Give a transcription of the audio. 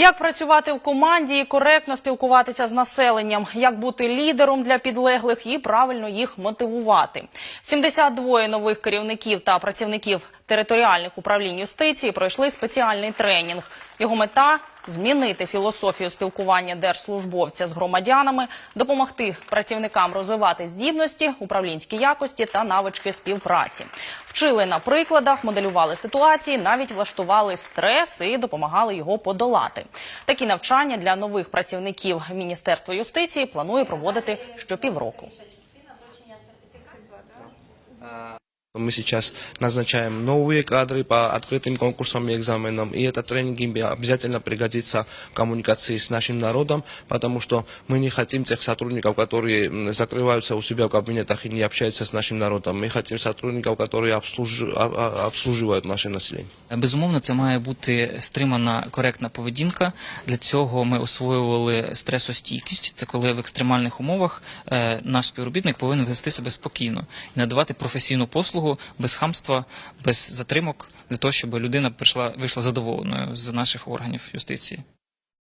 Як працювати в команді і коректно спілкуватися з населенням, як бути лідером для підлеглих і правильно їх мотивувати. 72 нових керівників та працівників територіальних управлінь юстиції пройшли спеціальний тренінг. Його мета змінити філософію спілкування держслужбовця з громадянами, допомогти працівникам розвивати здібності, управлінські якості та навички співпраці. Вчили на прикладах, моделювали ситуації, навіть влаштували стрес і допомагали його подолати. Такі навчання для нових працівників Міністерства юстиції планує проводити щопівроку. Мы сейчас назначаем новые кадры по открытым конкурсам и экзаменам, и этот тренинг им обязательно пригодится в коммуникации с нашим народом, потому что мы не хотим тех сотрудников, которые м, закрываются у себя в кабинетах и не общаются с нашим народом. Мы хотим сотрудников, которые обслуж- а- а- обслуживают наше население. Безумовно, це має бути стримана коректна поведінка. Для цього ми освоювали стресостійкість. Це коли в екстремальних умовах е, наш співробітник повинен вести себе спокійно і надавати професійну послугу без хамства, без затримок для того, щоб людина прийшла вийшла задоволеною з наших органів юстиції.